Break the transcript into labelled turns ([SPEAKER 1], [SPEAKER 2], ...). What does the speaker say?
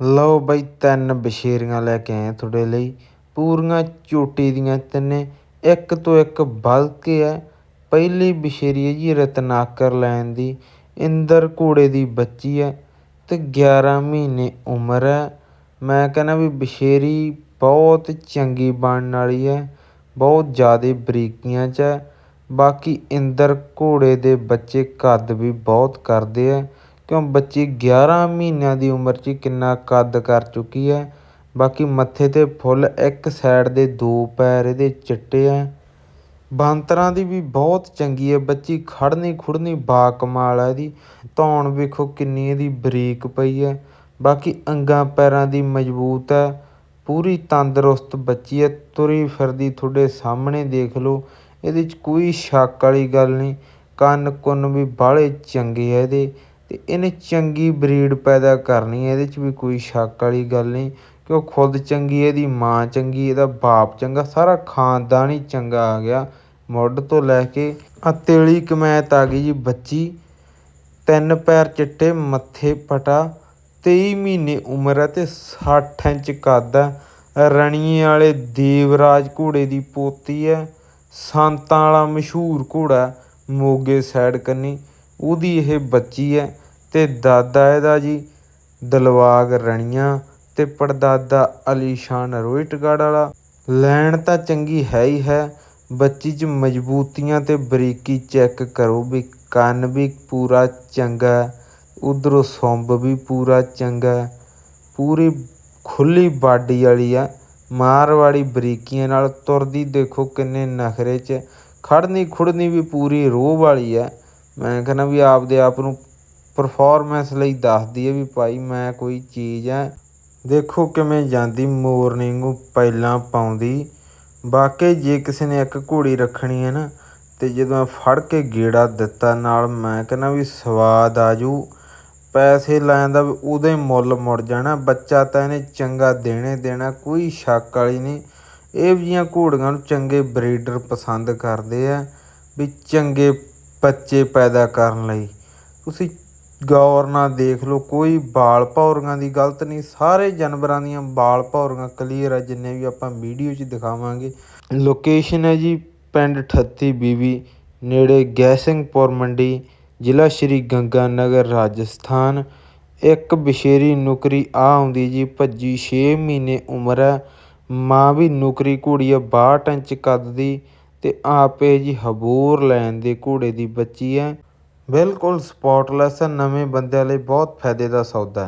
[SPEAKER 1] ਲਓ ਬਈ ਤਿੰਨ ਬਸ਼ੇਰੀਆਂ ਲੈ ਕੇ ਆਏ ਤੁਹਾਡੇ ਲਈ। ਪੂਰੀਆਂ ਚੋਟੀ ਦੀਆਂ ਤਿੰਨੇ, ਇੱਕ ਤੋਂ ਇੱਕ ਵੱਧ ਕੇ ਹੈ ਪਹਿਲੀ ਬਸ਼ੇਰੀ ਹੈ ਜੀ ਰਤਨਾਕਰ ਲੈਣ ਦੀ। ਇੰਦਰ ਘੋੜੇ ਦੀ ਬੱਚੀ ਹੈ ਤੇ 11 ਮਹੀਨੇ ਉਮਰ ਹੈ ਮੈਂ ਕਹਿੰਦਾ ਵੀ ਬਸ਼ੇਰੀ ਬਹੁਤ ਚੰਗੀ ਬਣਨ ਵਾਲੀ ਹੈ ਬਹੁਤ ਜ਼ਿਆਦਾ ਬਰੀਕੀਆਂ 'ਚ ਹੈ ਬਾਕੀ ਇੰਦਰ ਘੋੜੇ ਦੇ ਬੱਚੇ ਕੱਦ ਵੀ ਬਹੁਤ ਕਰਦੇ ਹੈ ਕਿਉਂ ਬੱਚੀ 11 ਮਹੀਨਿਆਂ ਦੀ ਉਮਰ 'ਚ ਕਿੰਨਾ ਕੱਦ ਕਰ ਚੁੱਕੀ ਹੈ? ਬਾਕੀ ਮੱਥੇ 'ਤੇ ਫੁੱਲ ਇੱਕ ਸਾਈਡ ਦੇ ਦੋ ਪੈਰ ਇਹਦੇ ਚਿੱਟੇ ਹੈ ਬਾਂਤਰਾਂ ਦੀ ਵੀ ਬਹੁਤ ਚੰਗੀ ਹੈ ਬੱਚੀ ਖੜ੍ਹਨੀ ਖੁੜਨੀ ਬਾ ਕਮਾਲ ਹੈ ਇਹਦੀ। ਧੌਣ ਵੇਖੋ ਕਿੰਨੀ ਇਹਦੀ ਬਰੀਕ ਪਈ ਹੈ ਬਾਕੀ ਅੰਗਾਂ ਪੈਰਾਂ ਦੀ ਮਜ਼ਬੂਤ ਹੈ ਪੂਰੀ ਤੰਦਰੁਸਤ ਬੱਚੀ ਹੈ ਤੁਰੀ ਫਿਰਦੀ ਤੁਹਾਡੇ ਸਾਹਮਣੇ ਦੇਖ ਲਓ। ਇਹਦੇ 'ਚ ਕੋਈ ਸ਼ੱਕ ਵਾਲੀ ਗੱਲ ਨਹੀਂ। ਕੰਨ ਕੁੰਨ ਵੀ ਬਾਹਲੇ ਚੰਗੇ ਆ ਇਹਦੇ। ਅਤੇ ਇਹਨੇ ਚੰਗੀ ਬਰੀਡ ਪੈਦਾ ਕਰਨੀ ਹੈ, ਇਹਦੇ 'ਚ ਵੀ ਕੋਈ ਸ਼ੱਕ ਵਾਲੀ ਗੱਲ ਨਹੀਂ, ਕਿ ਉਹ ਖੁਦ ਚੰਗੀ ਇਹਦੀ ਮਾਂ ਚੰਗੀ ਇਹਦਾ ਬਾਪ ਚੰਗਾ, ਸਾਰਾ ਖਾਨਦਾਨ ਹੀ ਚੰਗਾ ਆ ਗਿਆ ਮੁੱਢ ਤੋਂ ਲੈ ਕੇ। ਆ ਤੇਲੀ ਕਮੈਤ ਆ ਗਈ ਜੀ ਬੱਚੀ, ਤਿੰਨ ਪੈਰ ਚਿੱਟੇ, ਮੱਥੇ ਪਟਾ 23 ਮਹੀਨੇ ਉਮਰ ਹੈ ਤੇ 60 ਇੰਚ ਕੱਦ ਹੈ। ਰਣੀਏ ਵਾਲੇ ਦੇਵਰਾਜ ਘੋੜੇ ਦੀ ਪੋਤੀ ਹੈ, ਸੰਤਾਂ ਵਾਲਾ ਮਸ਼ਹੂਰ ਘੋੜਾ ਮੋਗੇ ਸਾਈਡ ਕੰਨੀ। ਉਹਦੀ ਇਹ ਬੱਚੀ ਹੈ ਅਤੇ ਦਾਦਾ ਇਹਦਾ ਜੀ ਦਿਲਵਾਗ ਰਣੀਆਂ ਅਤੇ ਪੜਦਾਦਾ ਅਲੀਸ਼ਾਨ ਰੋਹਿਤਗੜ੍ਹ ਵਾਲਾ। ਲੈਣ ਤਾਂ ਚੰਗੀ ਹੈ ਹੀ ਹੈ, ਬੱਚੀ 'ਚ ਮਜ਼ਬੂਤੀਆਂ ਅਤੇ ਬਰੀਕੀ ਚੈੱਕ ਕਰੋ ਵੀ ਕੰਨ ਵੀ ਪੂਰਾ ਚੰਗਾ ਉਧਰੋਂ ਸੁੰਬ ਵੀ ਪੂਰਾ ਚੰਗਾ ਪੂਰੀ ਖੁੱਲੀ ਬਾਡੀ ਵਾਲੀ ਆ ਮਾਰਵਾੜੀ ਬਰੀਕੀਆਂ ਨਾਲ ਤੁਰਦੀ ਦੇਖੋ ਕਿੰਨੇ ਨਖਰੇ 'ਚ, ਖੜ੍ਹਨੀ ਖੁੜਨੀ ਵੀ ਪੂਰੀ ਰੋਹ ਵਾਲੀ ਹੈ। ਮੈਂ ਕਹਿੰਦਾ ਵੀ ਆਪਦੇ ਆਪ ਨੂੰ ਪਰਫੋਰਮੈਂਸ ਲਈ ਦੱਸਦੀ ਹੈ ਵੀ ਭਾਈ ਮੈਂ ਕੋਈ ਚੀਜ਼ ਹੈ ਦੇਖੋ ਕਿਵੇਂ ਜਾਂਦੀ ਮੋਰਨਿੰਗ ਨੂੰ ਪਹਿਲਾਂ ਪਾਉਂਦੀ। ਬਾਕੀ ਜੇ ਕਿਸੇ ਨੇ ਇੱਕ ਘੋੜੀ ਰੱਖਣੀ ਹੈ ਨਾ, ਤੇ ਜਦੋਂ ਫੜ ਕੇ ਗੇੜਾ ਦਿੱਤਾ ਨਾਲ ਮੈਂ ਕਹਿੰਦਾ ਵੀ ਸਵਾਦ ਆ ਜੂ ਪੈਸੇ ਲੈਣ ਦਾ ਵੀ ਉਦੋਂ ਹੀ ਮੁੱਲ ਮੁੜ ਜਾਣਾ, ਬੱਚਾ ਤਾਂ ਇਹਨੇ ਚੰਗਾ ਦੇਣੇ ਦੇਣਾ, ਕੋਈ ਸ਼ੱਕ ਵਾਲੀ ਨਹੀਂ। ਇਹ ਜਿਹੀਆਂ ਘੋੜੀਆਂ ਨੂੰ ਚੰਗੇ ਬਰੀਡਰ ਪਸੰਦ ਕਰਦੇ ਆ, ਵੀ ਚੰਗੇ ਬੱਚੇ ਪੈਦਾ ਕਰਨ ਲਈ। ਤੁਸੀਂ ਗੌਰ ਨਾਲ ਦੇਖ ਲਓ, ਕੋਈ ਬਾਲ ਭੌਰੀਆਂ ਦੀ ਗਲਤ ਨਹੀਂ, ਸਾਰੇ ਜਾਨਵਰਾਂ ਦੀਆਂ ਬਾਲ ਭੌਰੀਆਂ ਕਲੀਅਰ ਆ, ਜਿੰਨੇ ਵੀ ਆਪਾਂ ਵੀਡੀਓ 'ਚ ਦਿਖਾਵਾਂਗੇ। ਲੋਕੇਸ਼ਨ ਹੈ ਜੀ ਪਿੰਡ ਠੱਤੀ ਬੀਵੀ, ਨੇੜੇ ਗੈਸਿੰਗਪੁਰ ਮੰਡੀ, ਜ਼ਿਲ੍ਹਾ ਸ਼੍ਰੀ ਗੰਗਾ ਨਗਰ ਰਾਜਸਥਾਨ। ਇੱਕ ਬਸ਼ੇਰੀ ਨੌਕਰੀ ਆ ਆਉਂਦੀ ਜੀ, ਭੱਜੀ 6 ਮਹੀਨੇ ਉਮਰ ਹੈ। ਮਾਂ ਵੀ ਨੌਕਰੀ ਘੋੜੀ ਆ 62 ਇੰਚ ਕੱਦ ਦੀ ਤੇ ਆਪੇ ਜੀ ਹਬੂਰ ਲੈਣ ਦੇ ਘੋੜੇ ਦੀ ਬੱਚੀ ਹੈ। ਬਿਲਕੁਲ ਸਪੋਟਲੈਸ ਨਵੇਂ ਬੰਦਿਆਂ ਲਈ ਬਹੁਤ ਫਾਇਦੇ ਦਾ ਸੌਦਾ ਹੈ।